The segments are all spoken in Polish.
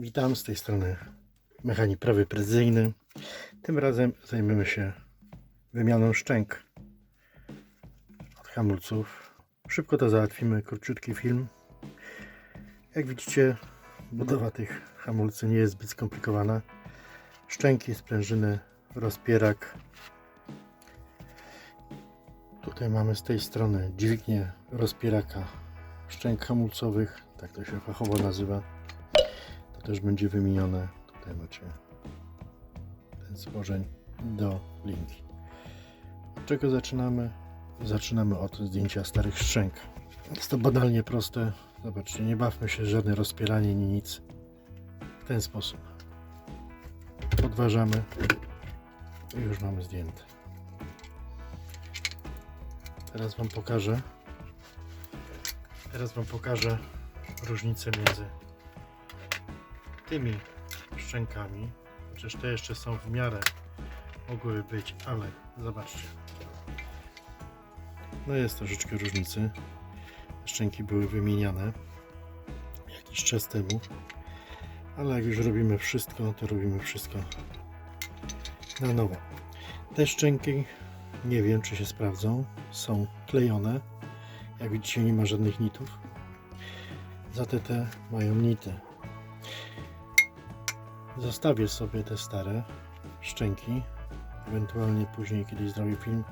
Witam z tej strony mechanik prawy precyzyjny. Tym razem zajmiemy się wymianą szczęk od hamulców. Szybko to załatwimy, króciutki film. Jak widzicie, budowa tych hamulców nie jest zbyt skomplikowana. Szczęki, sprężyny, rozpierak. Tutaj mamy z tej strony dźwignię rozpieraka szczęk hamulcowych, tak to się fachowo nazywa. Też będzie wymienione. Tutaj macie ten złożeń do linki. Od czego zaczynamy? Zaczynamy od zdjęcia starych szczęk. Jest to banalnie proste. Zobaczcie, nie bawmy się żadne rozpieranie, ni nic. W ten sposób. Podważamy i już mamy zdjęte. Teraz Wam pokażę. Teraz Wam pokażę różnicę między tymi szczękami. Chociaż te jeszcze są w miarę mogłyby być, ale zobaczcie. No jest troszeczkę różnicy. Szczęki były wymieniane jakiś czas temu. Ale jak już robimy wszystko, to robimy wszystko na nowo. Te szczęki nie wiem czy się sprawdzą. Są klejone. Jak widzicie nie ma żadnych nitów. Za te te mają nity. Zostawię sobie te stare szczęki. Ewentualnie później kiedyś zrobię film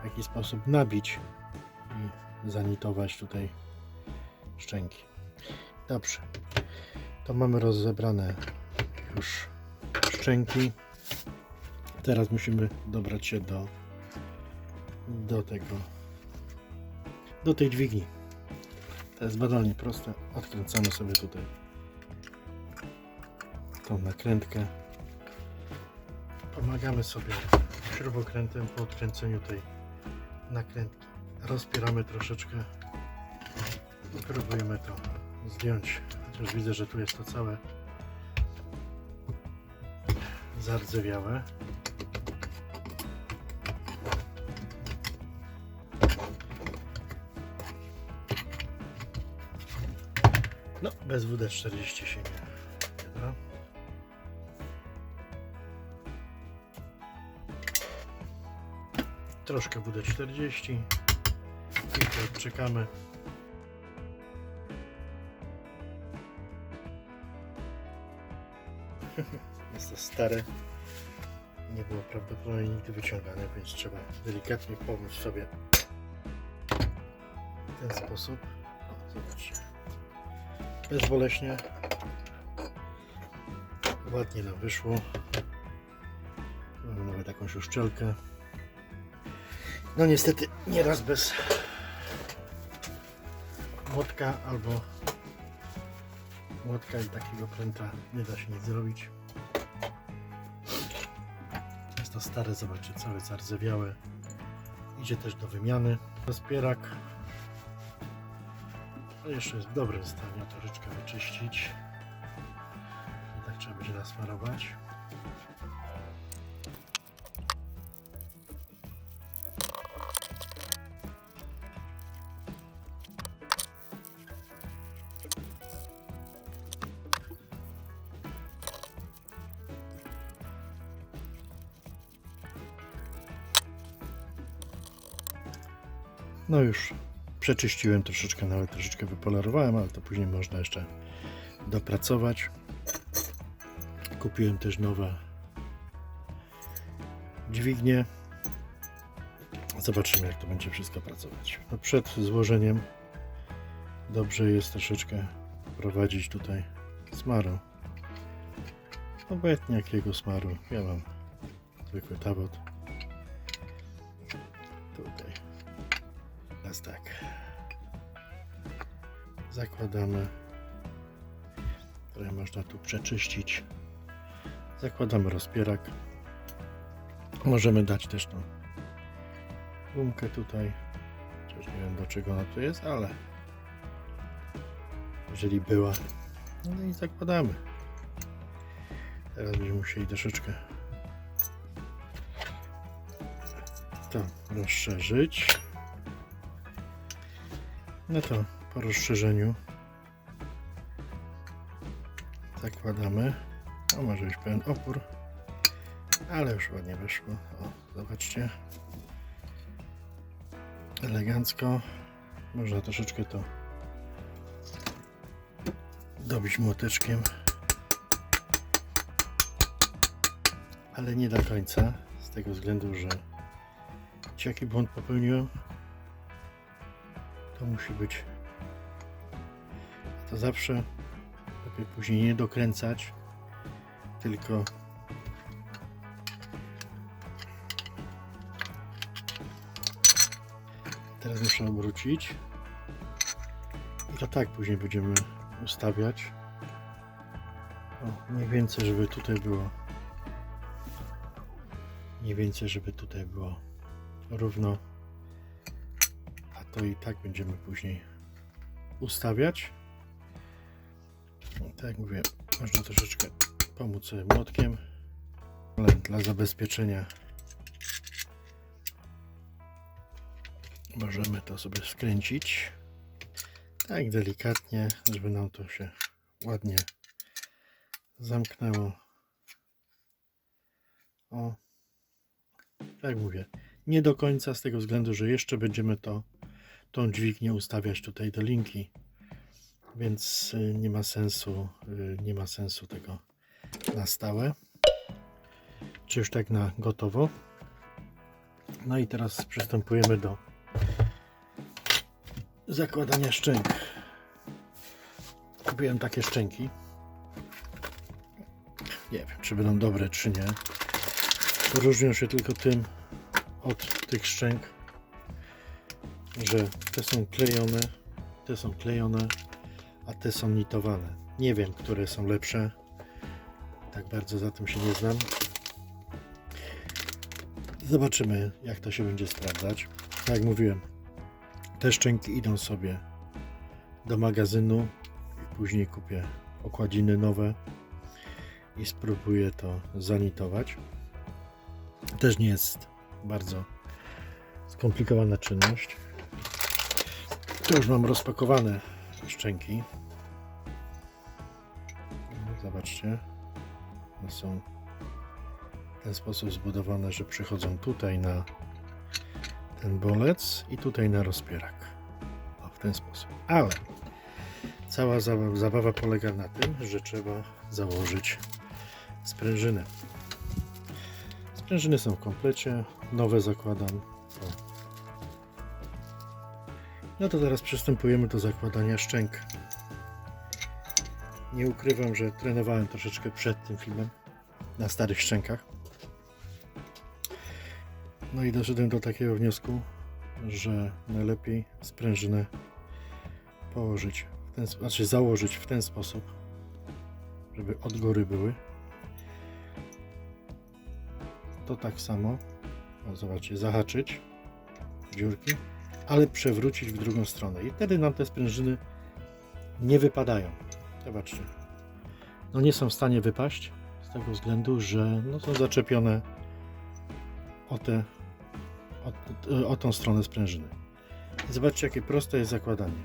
w jaki sposób nabić i zanitować tutaj szczęki. Dobrze. To mamy rozebrane już szczęki. Teraz musimy dobrać się do do tego do tej dźwigni. To jest banalnie proste. Odkręcamy sobie tutaj tą nakrętkę. Pomagamy sobie śrubokrętem po odkręceniu tej nakrętki. Rozpieramy troszeczkę i próbujemy to zdjąć. Chociaż widzę, że tu jest to całe zardzewiałe. No, bez WD-40 się nie Troszkę WD-40 i to odczekamy. Jest to stare. Nie było prawdopodobnie nigdy wyciągane, więc trzeba delikatnie pomóc sobie w ten sposób. O, zobaczcie bezboleśnie. Ładnie nam wyszło. Mamy nawet jakąś uszczelkę. No niestety nieraz bez młotka albo młotka i takiego pręta nie da się nic zrobić. Jest to stare, zobaczcie, całe zardzewiałe. Idzie też do wymiany. Rozpierak to jeszcze jest w dobrym stanie, troszeczkę wyczyścić. I tak trzeba będzie nasmarować. No już przeczyściłem troszeczkę, nawet troszeczkę wypolerowałem, ale to później można jeszcze dopracować. Kupiłem też nowe dźwignie. Zobaczymy, jak to będzie wszystko pracować. No przed złożeniem dobrze jest troszeczkę prowadzić tutaj smaru. Obojętnie jakiego smaru. Ja mam zwykły tawot. Zakładamy. Trochę można tu przeczyścić. Zakładamy rozpierak. Możemy dać też tą gumkę tutaj. Chociaż nie wiem do czego ona tu jest, ale jeżeli była, no i zakładamy. Teraz będziemy musieli troszeczkę to rozszerzyć. No to po rozszerzeniu Zakładamy. O, może być pełen opór. Ale już ładnie wyszło. O, zobaczcie. Elegancko. Można troszeczkę to dobić młoteczkiem. Ale nie do końca. Z tego względu, że jaki błąd popełniłem, to musi być to zawsze lepiej później nie dokręcać, tylko teraz muszę obrócić. I to tak później będziemy ustawiać. O, mniej więcej żeby tutaj było. Mniej więcej żeby tutaj było równo. A to i tak będziemy później ustawiać tak jak mówię, można troszeczkę pomóc sobie młotkiem, ale dla zabezpieczenia możemy to sobie skręcić tak delikatnie, żeby nam to się ładnie zamknęło. O, tak mówię, nie do końca z tego względu, że jeszcze będziemy to tą dźwignię ustawiać tutaj do linki więc y, nie ma sensu, y, nie ma sensu tego na stałe. Czy już tak na gotowo. No i teraz przystępujemy do zakładania szczęk. Kupiłem takie szczęki. Nie wiem, czy będą dobre, czy nie. Różnią się tylko tym od tych szczęk, że te są klejone, te są klejone, a te są nitowane. Nie wiem, które są lepsze. Tak bardzo za tym się nie znam. Zobaczymy, jak to się będzie sprawdzać. Tak jak mówiłem, te szczęki idą sobie do magazynu i później kupię okładziny nowe i spróbuję to zanitować. Też nie jest bardzo skomplikowana czynność. Tu już mam rozpakowane szczęki. Zobaczcie. One są w ten sposób zbudowane, że przychodzą tutaj na ten bolec i tutaj na rozpierak. O, w ten sposób. Ale cała zabawa, zabawa polega na tym, że trzeba założyć sprężynę. Sprężyny są w komplecie. Nowe zakładam. O. No to teraz przystępujemy do zakładania szczęk. Nie ukrywam, że trenowałem troszeczkę przed tym filmem na starych szczękach. No i doszedłem do takiego wniosku, że najlepiej sprężynę położyć, w ten, znaczy założyć w ten sposób, żeby od góry były. To tak samo, o, zobaczcie, zahaczyć dziurki, ale przewrócić w drugą stronę i wtedy nam te sprężyny nie wypadają. Zobaczcie. No nie są w stanie wypaść z tego względu, że no są zaczepione o, te, o, o tą stronę sprężyny. I zobaczcie, jakie proste jest zakładanie.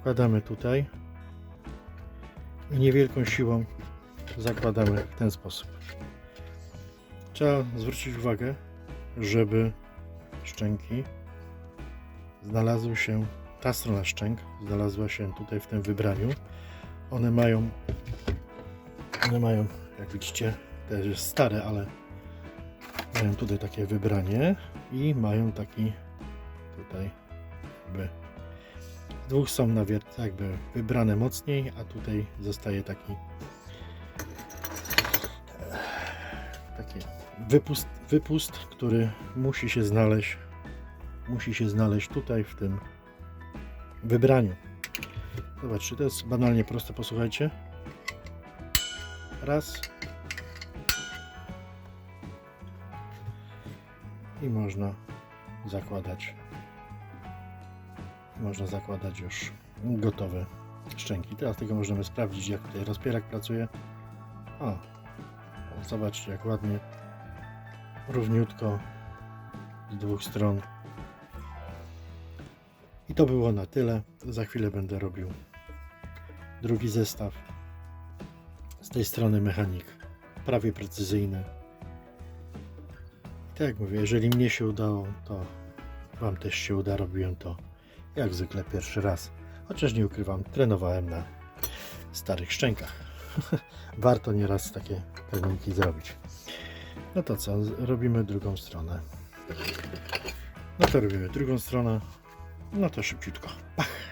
Wkładamy tutaj i niewielką siłą zakładamy w ten sposób. Trzeba zwrócić uwagę, żeby szczęki znalazły się ta strona szczęk znalazła się tutaj w tym wybraniu. One mają, one mają, jak widzicie, też jest stare, ale mają tutaj takie wybranie i mają taki tutaj jakby dwóch są nawiert jakby wybrane mocniej, a tutaj zostaje taki wypust, wypust, który musi się znaleźć musi się znaleźć tutaj w tym wybraniu. Zobaczcie, to jest banalnie proste, posłuchajcie. Raz. I można zakładać. Można zakładać już gotowe szczęki. Teraz tego możemy sprawdzić, jak tutaj rozpierak pracuje. O, zobaczcie, jak ładnie, równiutko z dwóch stron i to było na tyle. Za chwilę będę robił drugi zestaw. Z tej strony mechanik, prawie precyzyjny. I tak jak mówię, jeżeli mnie się udało, to Wam też się uda. Robiłem to jak zwykle pierwszy raz. Chociaż nie ukrywam, trenowałem na starych szczękach. Warto nieraz takie treningi zrobić. No to co, robimy drugą stronę. No to robimy drugą stronę. No to szybciutko. Pach.